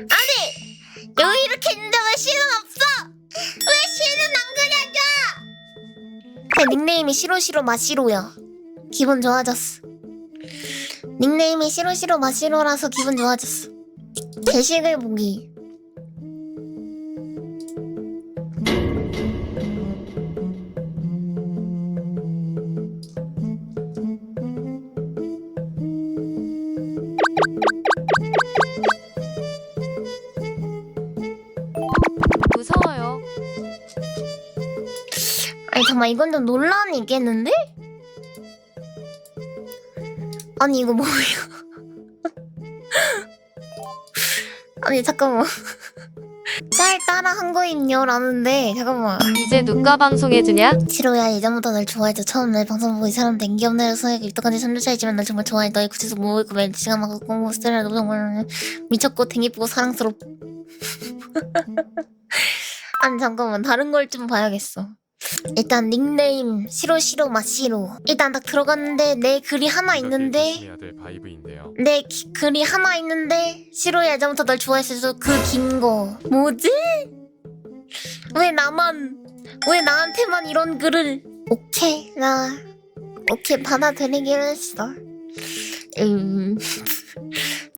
아니 여기 이렇게 있는데 왜 시는 없어? 왜 시는 안 그려져? 제 닉네임이 시로시로 마시로야. 기분 좋아졌어. 닉네임이 시로시로 마시로라서 기분 좋아졌어. 게시글 보기. 아니 잠깐 이건 좀 논란이 있겠는데? 아니 이거 뭐예요? 아니 잠깐만. 짤 따라 한 거임요 라는데 잠깐만. 이제 누가 방송해주냐? 지로야 예전부터 날 좋아해줘 처음 날 방송 보고 이 사람 댕기 없는 소액 입덕한지 3주 차이지만 날 정말 좋아해. 너의 구체적 모고 있고 매일 시간 막고 공부 스트레스 정말 미쳤고 댕기쁘고 사랑스럽. 아니 잠깐만. 다른 걸 좀 봐야겠어 일단 닉네임 시로 시로 마시로 일단 딱 들어갔는데 내 글이 하나 있는데 해야 될 바이브인데요. 내 기- 글이 하나 있는데 시로야 예전부터 널 좋아했어 그긴 거 뭐지? 왜 나만 왜 나한테만 이런 글을 오케이 나 오케이 받아들이기로 했어 음